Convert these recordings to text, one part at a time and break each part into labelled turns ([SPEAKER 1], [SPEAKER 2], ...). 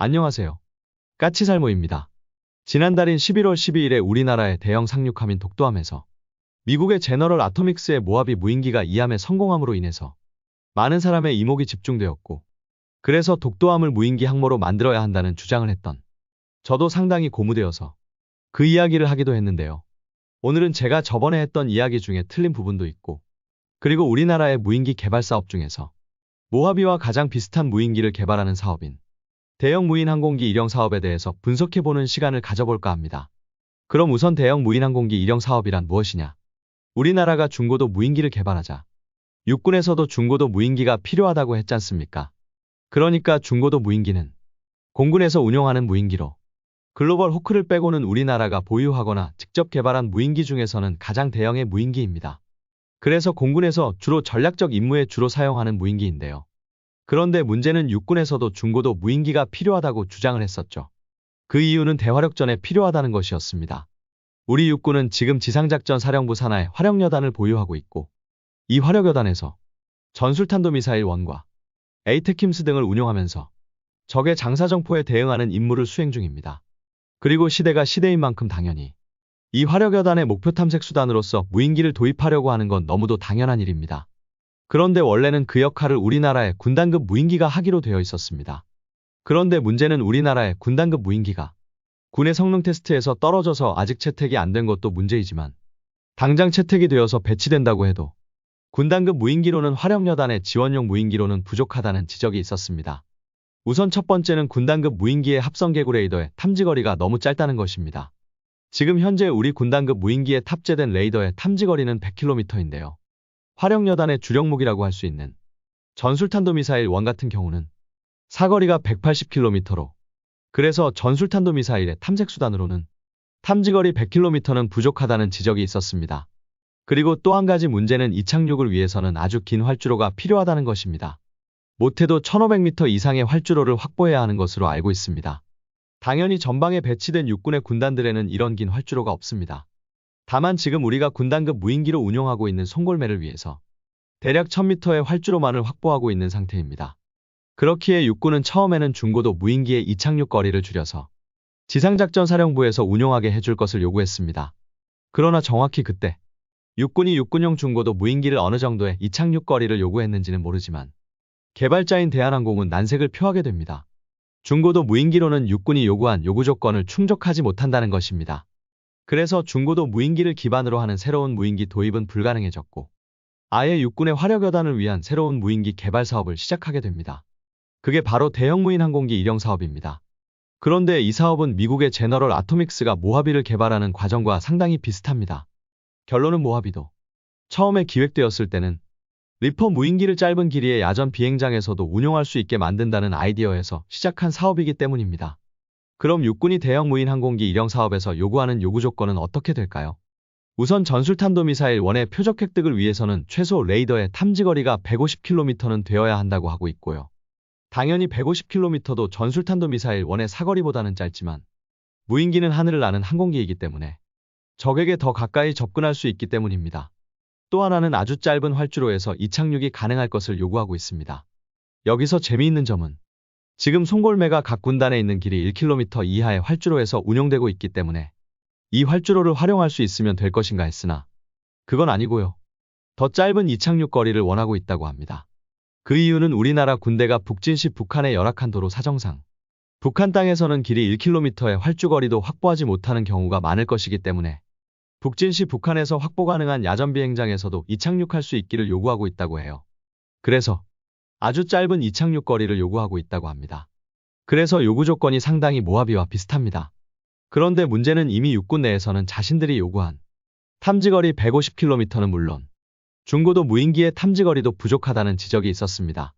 [SPEAKER 1] 안녕하세요. 까치살모입니다. 지난달인 11월 12일에 우리나라의 대형 상륙함인 독도함에서 미국의 제너럴 아토믹스의 모하비 무인기가 이함에 성공함으로 인해서 많은 사람의 이목이 집중되었고 그래서 독도함을 무인기 항모로 만들어야 한다는 주장을 했던 저도 상당히 고무되어서 그 이야기를 하기도 했는데요. 오늘은 제가 저번에 했던 이야기 중에 틀린 부분도 있고 그리고 우리나라의 무인기 개발 사업 중에서 모하비와 가장 비슷한 무인기를 개발하는 사업인 대형 무인 항공기 일형 사업에 대해서 분석해보는 시간을 가져볼까 합니다. 그럼 우선 대형 무인 항공기 일형 사업이란 무엇이냐? 우리나라가 중고도 무인기를 개발하자 육군에서도 중고도 무인기가 필요하다고 했지 않습니까? 그러니까 중고도 무인기는 공군에서 운용하는 무인기로 글로벌 호크를 빼고는 우리나라가 보유하거나 직접 개발한 무인기 중에서는 가장 대형의 무인기입니다. 그래서 공군에서 주로 전략적 임무에 주로 사용하는 무인기인데요. 그런데 문제는 육군에서도 중고도 무인기가 필요하다고 주장을 했었죠. 그 이유는 대화력전에 필요하다는 것이었습니다. 우리 육군은 지금 지상작전 사령부 산하에 화력여단을 보유하고 있고 이 화력여단에서 전술탄도 미사일 원과 에이테킴스 등을 운용하면서 적의 장사정포에 대응하는 임무를 수행 중입니다. 그리고 시대가 시대인 만큼 당연히 이 화력여단의 목표 탐색 수단으로서 무인기를 도입하려고 하는 건 너무도 당연한 일입니다. 그런데 원래는 그 역할을 우리나라의 군단급 무인기가 하기로 되어 있었습니다. 그런데 문제는 우리나라의 군단급 무인기가 군의 성능 테스트에서 떨어져서 아직 채택이 안 된 것도 문제이지만 당장 채택이 되어서 배치된다고 해도 군단급 무인기로는 화력여단의 지원용 무인기로는 부족하다는 지적이 있었습니다. 우선 첫 번째는 군단급 무인기의 합성 개구 레이더의 탐지거리가 너무 짧다는 것입니다. 지금 현재 우리 군단급 무인기에 탑재된 레이더의 탐지거리는 100km인데요. 화력여단의 주력무기라고 할 수 있는 전술탄도미사일 원 같은 경우는 사거리가 180km로 그래서 전술탄도미사일의 탐색수단으로는 탐지거리 100km는 부족하다는 지적이 있었습니다. 그리고 또 한 가지 문제는 이 착륙을 위해서는 아주 긴 활주로가 필요하다는 것입니다. 못해도 1500m 이상의 활주로를 확보해야 하는 것으로 알고 있습니다. 당연히 전방에 배치된 육군의 군단들에는 이런 긴 활주로가 없습니다. 다만 지금 우리가 군단급 무인기로 운용하고 있는 송골매를 위해서 대략 1000m의 활주로만을 확보하고 있는 상태입니다. 그렇기에 육군은 처음에는 중고도 무인기의 이착륙 거리를 줄여서 지상작전사령부에서 운용하게 해줄 것을 요구했습니다. 그러나 정확히 그때 육군이 육군용 중고도 무인기를 어느 정도의 이착륙 거리를 요구했는지는 모르지만 개발자인 대한항공은 난색을 표하게 됩니다. 중고도 무인기로는 육군이 요구한 요구 조건을 충족하지 못한다는 것입니다. 그래서 중고도 무인기를 기반으로 하는 새로운 무인기 도입은 불가능해졌고 아예 육군의 화력여단을 위한 새로운 무인기 개발 사업을 시작하게 됩니다. 그게 바로 대형 무인 항공기 일형 사업입니다. 그런데 이 사업은 미국의 제너럴 아토믹스가 모하비를 개발하는 과정과 상당히 비슷합니다. 결론은 모하비도 처음에 기획되었을 때는 리퍼 무인기를 짧은 길이의 야전 비행장에서도 운용할 수 있게 만든다는 아이디어에서 시작한 사업이기 때문입니다. 그럼 육군이 대형 무인 항공기 일형 사업에서 요구하는 요구 조건은 어떻게 될까요? 우선 전술탄도미사일 원의 표적 획득을 위해서는 최소 레이더의 탐지거리가 150km는 되어야 한다고 하고 있고요. 당연히 150km도 전술탄도미사일 원의 사거리보다는 짧지만 무인기는 하늘을 나는 항공기이기 때문에 적에게 더 가까이 접근할 수 있기 때문입니다. 또 하나는 아주 짧은 활주로에서 이착륙이 가능할 것을 요구하고 있습니다. 여기서 재미있는 점은 지금 송골매가 각 군단에 있는 길이 1km 이하의 활주로에서 운용되고 있기 때문에 이 활주로를 활용할 수 있으면 될 것인가 했으나 그건 아니고요. 더 짧은 이착륙 거리를 원하고 있다고 합니다. 그 이유는 우리나라 군대가 북진시 북한의 열악한 도로 사정상 북한 땅에서는 길이 1km의 활주거리도 확보하지 못하는 경우가 많을 것이기 때문에 북진시 북한에서 확보 가능한 야전 비행장에서도 이착륙할 수 있기를 요구하고 있다고 해요. 그래서 아주 짧은 이착륙 거리를 요구하고 있다고 합니다. 그래서 요구 조건이 상당히 모하비와 비슷합니다. 그런데 문제는 이미 육군 내에서는 자신들이 요구한 탐지거리 150km는 물론 중고도 무인기의 탐지거리도 부족하다는 지적이 있었습니다.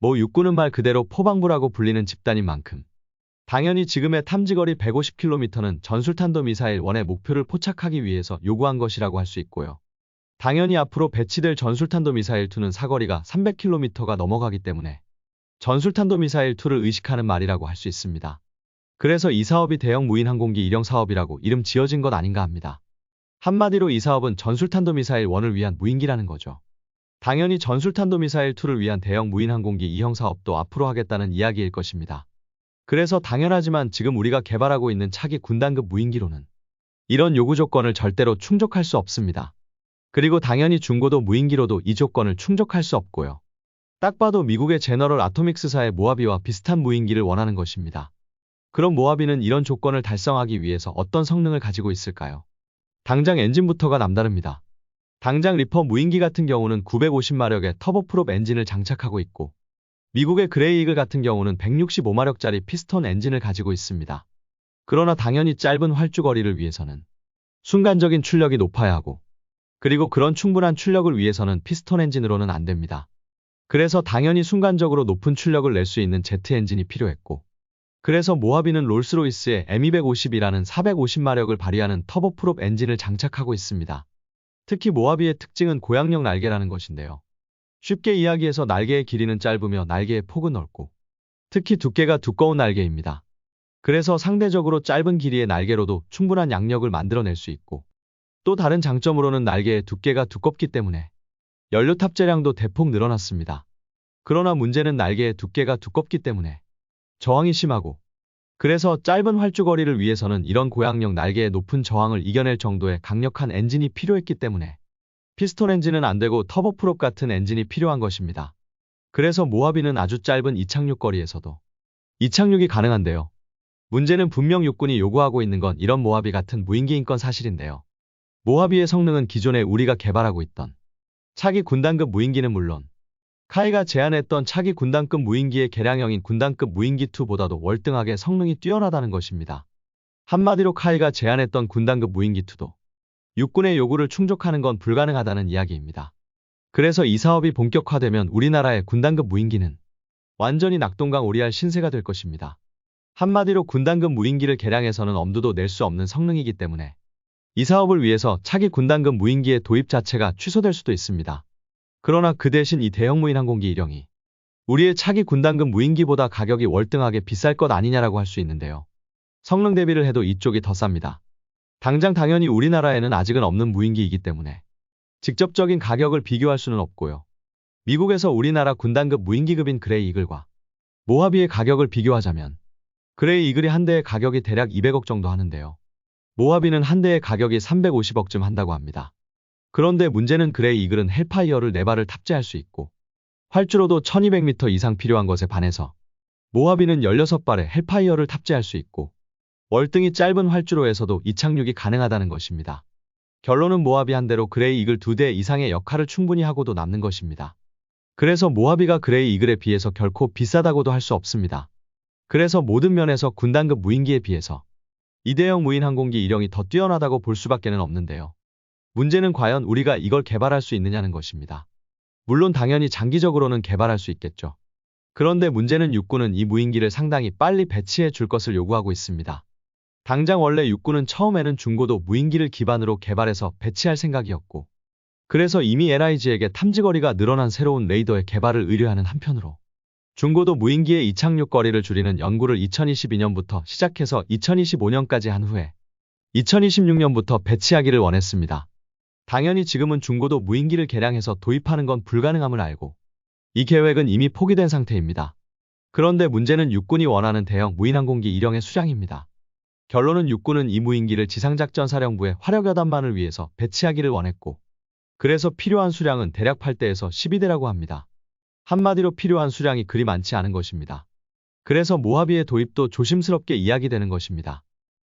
[SPEAKER 1] 뭐 육군은 말 그대로 포방부라고 불리는 집단인 만큼 당연히 지금의 탐지거리 150km는 전술탄도 미사일 원의 목표를 포착하기 위해서 요구한 것이라고 할 수 있고요. 당연히 앞으로 배치될 전술탄도 미사일 2는 사거리가 300km가 넘어가기 때문에 전술탄도 미사일 2를 의식하는 말이라고 할 수 있습니다. 그래서 이 사업이 대형 무인 항공기 일형 사업이라고 이름 지어진 것 아닌가 합니다. 한마디로 이 사업은 전술탄도 미사일 1을 위한 무인기라는 거죠. 당연히 전술탄도 미사일 2를 위한 대형 무인 항공기 2형 사업도 앞으로 하겠다는 이야기일 것입니다. 그래서 당연하지만 지금 우리가 개발하고 있는 차기 군단급 무인기로는 이런 요구 조건을 절대로 충족할 수 없습니다. 그리고 당연히 중고도 무인기로도 이 조건을 충족할 수 없고요. 딱 봐도 미국의 제너럴 아토믹스사의 모하비와 비슷한 무인기를 원하는 것입니다. 그럼 모하비는 이런 조건을 달성하기 위해서 어떤 성능을 가지고 있을까요? 당장 엔진부터가 남다릅니다. 당장 리퍼 무인기 같은 경우는 950마력의 터보프롭 엔진을 장착하고 있고 미국의 그레이 이글 같은 경우는 165마력짜리 피스톤 엔진을 가지고 있습니다. 그러나 당연히 짧은 활주거리를 위해서는 순간적인 출력이 높아야 하고 그리고 그런 충분한 출력을 위해서는 피스톤 엔진으로는 안 됩니다. 그래서 당연히 순간적으로 높은 출력을 낼 수 있는 제트 엔진이 필요했고 그래서 모하비는 롤스로이스의 M250이라는 450마력을 발휘하는 터보프롭 엔진을 장착하고 있습니다. 특히 모하비의 특징은 고양력 날개라는 것인데요. 쉽게 이야기해서 날개의 길이는 짧으며 날개의 폭은 넓고 특히 두께가 두꺼운 날개입니다. 그래서 상대적으로 짧은 길이의 날개로도 충분한 양력을 만들어낼 수 있고 또 다른 장점으로는 날개의 두께가 두껍기 때문에 연료 탑재량도 대폭 늘어났습니다. 그러나 문제는 날개의 두께가 두껍기 때문에 저항이 심하고 그래서 짧은 활주거리를 위해서는 이런 고양력 날개의 높은 저항을 이겨낼 정도의 강력한 엔진이 필요했기 때문에 피스톤 엔진은 안 되고 터보프롭 같은 엔진이 필요한 것입니다. 그래서 모하비는 아주 짧은 이착륙 거리에서도 이착륙이 가능한데요. 문제는 분명 육군이 요구하고 있는 건 이런 모하비 같은 무인기인 건 사실인데요. 모하비의 성능은 기존에 우리가 개발하고 있던 차기 군단급 무인기는 물론 카이가 제안했던 차기 군단급 무인기의 개량형인 군단급 무인기 2보다도 월등하게 성능이 뛰어나다는 것입니다. 한마디로 카이가 제안했던 군단급 무인기 2도 육군의 요구를 충족하는 건 불가능하다는 이야기입니다. 그래서 이 사업이 본격화되면 우리나라의 군단급 무인기는 완전히 낙동강 오리알 신세가 될 것입니다. 한마디로 군단급 무인기를 개량해서는 엄두도 낼 수 없는 성능이기 때문에 이 사업을 위해서 차기 군단급 무인기의 도입 자체가 취소될 수도 있습니다. 그러나 그 대신 이 대형 무인 항공기 일형이 우리의 차기 군단급 무인기보다 가격이 월등하게 비쌀 것 아니냐라고 할 수 있는데요. 성능 대비를 해도 이쪽이 더 쌉니다. 당장 당연히 우리나라에는 아직은 없는 무인기이기 때문에 직접적인 가격을 비교할 수는 없고요. 미국에서 우리나라 군단급 무인기급인 그레이 이글과 모하비의 가격을 비교하자면 그레이 이글이 한 대의 가격이 대략 200억 정도 하는데요. 모하비는 한 대의 가격이 350억쯤 한다고 합니다. 그런데 문제는 그레이 이글은 헬파이어를 4발을 탑재할 수 있고 활주로도 1200m 이상 필요한 것에 반해서 모하비는 16발의 헬파이어를 탑재할 수 있고 월등히 짧은 활주로에서도 이착륙이 가능하다는 것입니다. 결론은 모하비 한 대로 그레이 이글 두 대 이상의 역할을 충분히 하고도 남는 것입니다. 그래서 모하비가 그레이 이글에 비해서 결코 비싸다고도 할 수 없습니다. 그래서 모든 면에서 군단급 무인기에 비해서 이대형 무인 항공기 일형이 더 뛰어나다고 볼 수밖에는 없는데요. 문제는 과연 우리가 이걸 개발할 수 있느냐는 것입니다. 물론 당연히 장기적으로는 개발할 수 있겠죠. 그런데 문제는 육군은 이 무인기를 상당히 빨리 배치해 줄 것을 요구하고 있습니다. 당장 원래 육군은 처음에는 중고도 무인기를 기반으로 개발해서 배치할 생각이었고 그래서 이미 LIG에게 탐지거리가 늘어난 새로운 레이더의 개발을 의뢰하는 한편으로 중고도 무인기의 이착륙 거리를 줄이는 연구를 2022년부터 시작해서 2025년까지 한 후에 2026년부터 배치하기를 원했습니다. 당연히 지금은 중고도 무인기를 개량해서 도입하는 건 불가능함을 알고 이 계획은 이미 포기된 상태입니다. 그런데 문제는 육군이 원하는 대형 무인항공기 일형의 수량입니다. 결론은 육군은 이 무인기를 지상작전사령부의 화력여단반을 위해서 배치하기를 원했고 그래서 필요한 수량은 대략 8대에서 12대라고 합니다. 한마디로 필요한 수량이 그리 많지 않은 것입니다. 그래서 모하비의 도입도 조심스럽게 이야기되는 것입니다.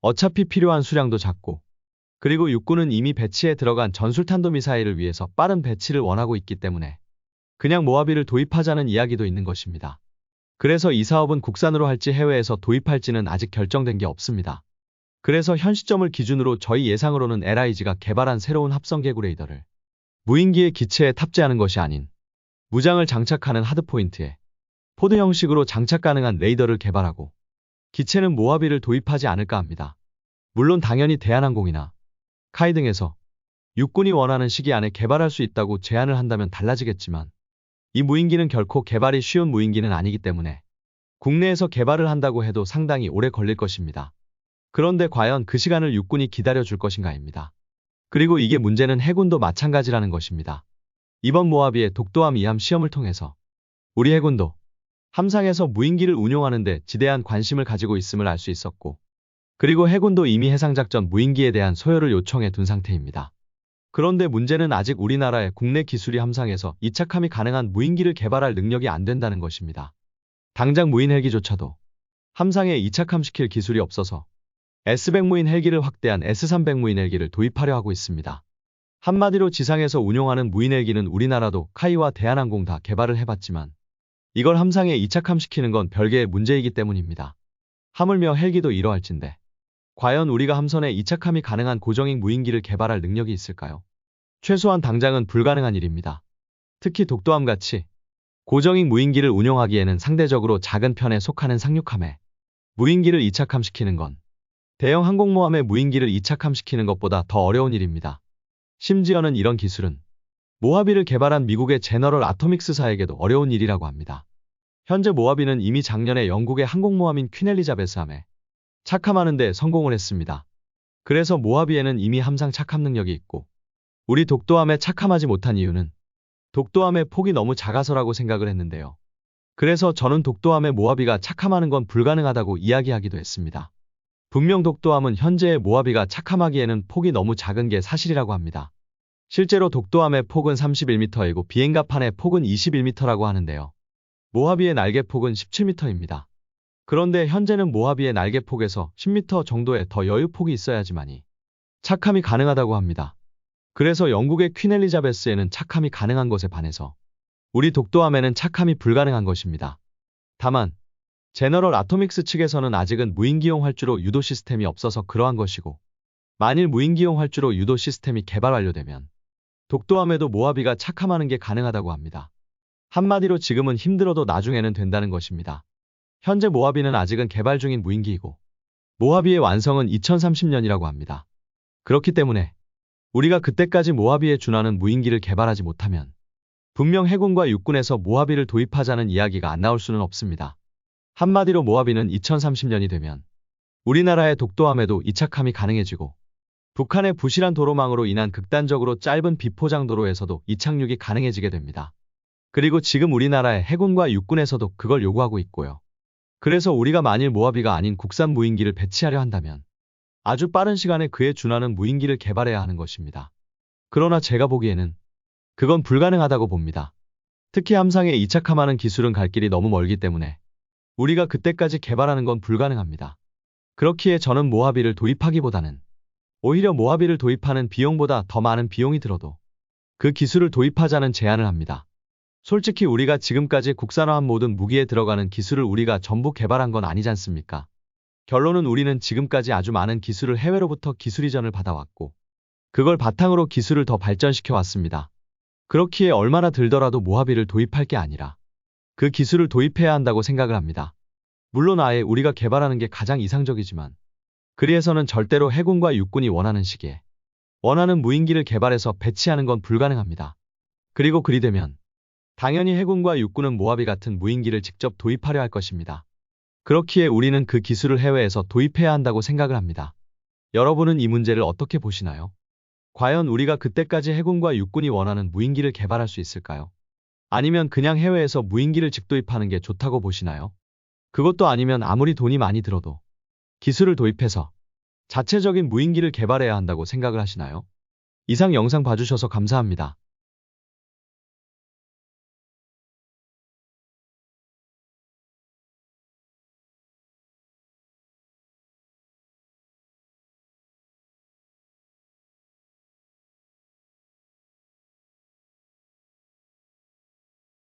[SPEAKER 1] 어차피 필요한 수량도 작고 그리고 육군은 이미 배치에 들어간 전술탄도 미사일을 위해서 빠른 배치를 원하고 있기 때문에 그냥 모하비를 도입하자는 이야기도 있는 것입니다. 그래서 이 사업은 국산으로 할지 해외에서 도입할지는 아직 결정된 게 없습니다. 그래서 현 시점을 기준으로 저희 예상으로는 LIG가 개발한 새로운 합성 개구 레이더를 무인기의 기체에 탑재하는 것이 아닌 무장을 장착하는 하드포인트에 포드 형식으로 장착 가능한 레이더를 개발하고 기체는 모하비를 도입하지 않을까 합니다. 물론 당연히 대한항공이나 카이 등에서 육군이 원하는 시기 안에 개발할 수 있다고 제안을 한다면 달라지겠지만 이 무인기는 결코 개발이 쉬운 무인기는 아니기 때문에 국내에서 개발을 한다고 해도 상당히 오래 걸릴 것입니다. 그런데 과연 그 시간을 육군이 기다려줄 것인가입니다. 그리고 이게 문제는 해군도 마찬가지라는 것입니다. 이번 모하비의 독도함 이함 시험을 통해서 우리 해군도 함상에서 무인기를 운용하는 데 지대한 관심을 가지고 있음을 알 수 있었고, 그리고 해군도 이미 해상작전 무인기에 대한 소요를 요청해 둔 상태입니다. 그런데 문제는 아직 우리나라의 국내 기술이 함상에서 이착함이 가능한 무인기를 개발할 능력이 안 된다는 것입니다. 당장 무인 헬기조차도 함상에 이착함시킬 기술이 없어서 S100 무인 헬기를 확대한 S300 무인 헬기를 도입하려 하고 있습니다. 한마디로 지상에서 운용하는 무인 헬기는 우리나라도 카이와 대한항공 다 개발을 해봤지만 이걸 함상에 이착함시키는 건 별개의 문제이기 때문입니다. 하물며 헬기도 이러할진데 과연 우리가 함선에 이착함이 가능한 고정익 무인기를 개발할 능력이 있을까요? 최소한 당장은 불가능한 일입니다. 특히 독도함 같이 고정익 무인기를 운용하기에는 상대적으로 작은 편에 속하는 상륙함에 무인기를 이착함시키는 건 대형 항공모함의 무인기를 이착함시키는 것보다 더 어려운 일입니다. 심지어는 이런 기술은 모하비를 개발한 미국의 제너럴 아토믹스사에게도 어려운 일이라고 합니다. 현재 모하비는 이미 작년에 영국의 항공모함인 퀸 엘리자베스함에 착함하는 데 성공을 했습니다. 그래서 모하비에는 이미 함상 착함 능력이 있고 우리 독도함에 착함하지 못한 이유는 독도함의 폭이 너무 작아서라고 생각을 했는데요. 그래서 저는 독도함의 모하비가 착함하는 건 불가능하다고 이야기하기도 했습니다. 분명 독도함은 현재의 모하비가 착함하기에는 폭이 너무 작은 게 사실이라고 합니다. 실제로 독도함의 폭은 31m이고 비행갑판의 폭은 21m라고 하는데요. 모하비의 날개 폭은 17m입니다. 그런데 현재는 모하비의 날개 폭에서 10m 정도의 더 여유 폭이 있어야지만이 착함이 가능하다고 합니다. 그래서 영국의 퀸 엘리자베스에는 착함이 가능한 것에 반해서 우리 독도함에는 착함이 불가능한 것입니다. 다만 제너럴 아토믹스 측에서는 아직은 무인기용 활주로 유도 시스템이 없어서 그러한 것이고 만일 무인기용 활주로 유도 시스템이 개발 완료되면 독도함에도 모하비가 착함하는 게 가능하다고 합니다. 한마디로 지금은 힘들어도 나중에는 된다는 것입니다. 현재 모하비는 아직은 개발 중인 무인기이고 모하비의 완성은 2030년이라고 합니다. 그렇기 때문에 우리가 그때까지 모하비에 준하는 무인기를 개발하지 못하면 분명 해군과 육군에서 모하비를 도입하자는 이야기가 안 나올 수는 없습니다. 한마디로 모하비는 2030년이 되면 우리나라의 독도함에도 이착함이 가능해지고 북한의 부실한 도로망으로 인한 극단적으로 짧은 비포장 도로에서도 이착륙이 가능해지게 됩니다. 그리고 지금 우리나라의 해군과 육군에서도 그걸 요구하고 있고요. 그래서 우리가 만일 모하비가 아닌 국산 무인기를 배치하려 한다면 아주 빠른 시간에 그에 준하는 무인기를 개발해야 하는 것입니다. 그러나 제가 보기에는 그건 불가능하다고 봅니다. 특히 함상에 이착함하는 기술은 갈 길이 너무 멀기 때문에 우리가 그때까지 개발하는 건 불가능합니다. 그렇기에 저는 모하비를 도입하기보다는 오히려 모하비를 도입하는 비용보다 더 많은 비용이 들어도 그 기술을 도입하자는 제안을 합니다. 솔직히 우리가 지금까지 국산화한 모든 무기에 들어가는 기술을 우리가 전부 개발한 건 아니지 않습니까? 결론은 우리는 지금까지 아주 많은 기술을 해외로부터 기술 이전을 받아왔고 그걸 바탕으로 기술을 더 발전시켜 왔습니다. 그렇기에 얼마나 들더라도 모하비를 도입할 게 아니라 그 기술을 도입해야 한다고 생각을 합니다. 물론 아예 우리가 개발하는 게 가장 이상적이지만 그리해서는 절대로 해군과 육군이 원하는 시기에 원하는 무인기를 개발해서 배치하는 건 불가능합니다. 그리고 그리 되면 당연히 해군과 육군은 모하비 같은 무인기를 직접 도입하려 할 것입니다. 그렇기에 우리는 그 기술을 해외에서 도입해야 한다고 생각을 합니다. 여러분은 이 문제를 어떻게 보시나요? 과연 우리가 그때까지 해군과 육군이 원하는 무인기를 개발할 수 있을까요? 아니면 그냥 해외에서 무인기를 직도입하는 게 좋다고 보시나요? 그것도 아니면 아무리 돈이 많이 들어도 기술을 도입해서 자체적인 무인기를 개발해야 한다고 생각을 하시나요? 이상 영상 봐주셔서 감사합니다.